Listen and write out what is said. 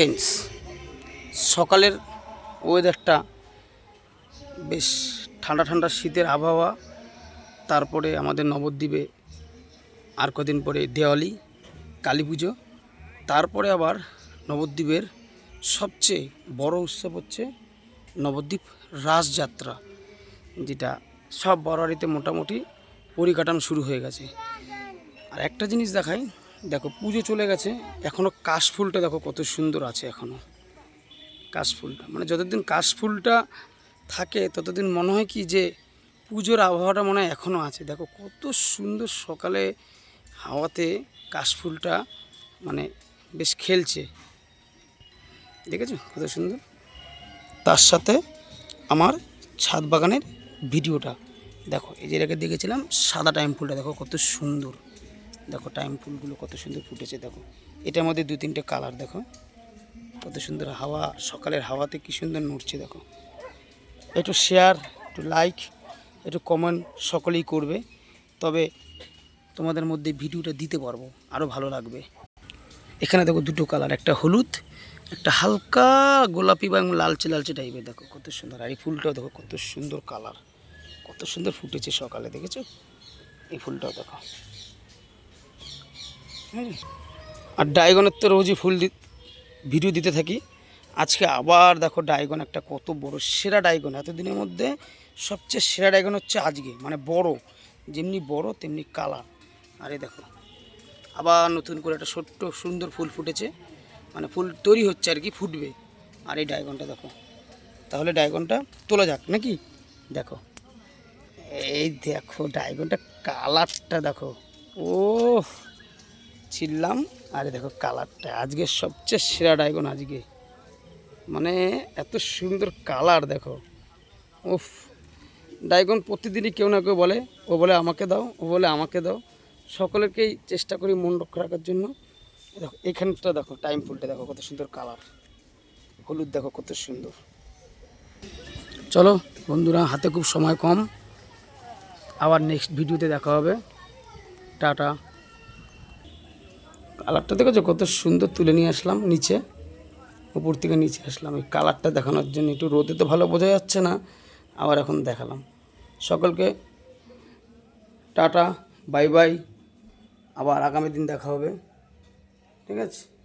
Friends সকালের ওয়েদারটা বেশ ঠান্ডা ঠান্ডা শীতের আবহাওয়া। তারপরে আমাদের নবদ্বীপে আর কদিন পরে দেওয়ালি, কালী পুজো। তারপরে আবার নবদ্বীপের সবচেয়ে বড় উৎসব হচ্ছে নবদ্বীপ রাসযাত্রা যেটা সব বড়ারিতে মোটামুটি পরিকাঠামো শুরু হয়ে গেছে। আর একটা জিনিস দেখাই দেখো, পুজো চলে গেছে। এখনও কাশফুলটা দেখো কত সুন্দর আছে এখনও কাশফুলটা মানে যতদিন কাশফুলটা থাকে, ততদিন মনে হয় কি যে পুজোর আবহাওয়াটা মনে হয় এখনও আছে। দেখো, কত সুন্দর সকালে হাওয়াতে কাশফুলটা মানে বেশ খেলছে। দেখেছ? কত সুন্দর। তার সাথে আমার ছাদ বাগানের ভিডিওটা। দেখো, এই যেটাকে দেখেছিলাম, সাদা টাইম ফুলটা। দেখো, কত সুন্দর। দেখো টাইম ফুলগুলো কত সুন্দর ফুটেছে, দেখো। এটার মধ্যে দু তিনটে কালার দেখো। কত সুন্দর হাওয়া, সকালের হাওয়াতে কি সুন্দর নড়ছে, দেখো। একটু শেয়ার একটু লাইক একটু কমেন্ট সকলেই করবে। তবে তোমাদের মধ্যে ভিডিওটা দিতে পারব আরও ভালো লাগবে। এখানে দেখো দুটো কালার একটা হলুদ, একটা হালকা গোলাপি বা লালচে লালচে টাইপের দেখো, কত সুন্দর। আর এই ফুলটাও দেখো, কত সুন্দর কালার কত সুন্দর ফুটেছে সকালে, দেখেছ? এই ফুলটাও দেখো। আর ডায়গনের তো রোজই ফুল ভিডিও দিতে থাকি। আজকে আবার দেখো ডায়গন একটা কত বড় সেরা ডায়গন এতদিনের মধ্যে সবচেয়ে সেরা ডায়গন হচ্ছে আজকে। মানে বড়, যেমনি বড় তেমনি কালার। আরে দেখো, আবার নতুন করে একটা ছোট্ট সুন্দর ফুল ফুটেছে। মানে ফুল তৈরি হচ্ছে আর কি, ফুটবে। আর এই ডায়গনটা দেখো। তাহলে ডায়গনটা তোলা যাক নাকি? দেখো, এই দেখো ডায়গনটা কালারটা দেখো। ও ছিললাম আরে দেখো কালারটা, আজকে সবচেয়ে সেরা ডায়গন আজকে। মানে এত সুন্দর কালার দেখো। উফ ডায়গন প্রতিদিনই কেউ না কেউ বলে, ও বলে আমাকে দাও, ও বলে আমাকে দাও। সকলেরকেই চেষ্টা করি মন রক্ষা রাখার জন্য। দেখো, এখানটা দেখো, টাইম ফুলটা দেখো, কত সুন্দর কালার। হলুদ দেখো, কত সুন্দর। চলো বন্ধুরা, হাতে খুব সময় কম। আবার নেক্সট ভিডিওতে দেখা হবে। টাটা। কালারটা দেখেছ? কত সুন্দর তুলে নিয়ে আসলাম নিচে। উপর থেকে নিচে আসলাম। এই কালারটা দেখানোর জন্য একটু রোদে তো ভালো বোঝা যাচ্ছে না। আবার এখন দেখালাম। সকলকে টাটা, বাই বাই। আবার আগামী দিন দেখা হবে। ঠিক আছে?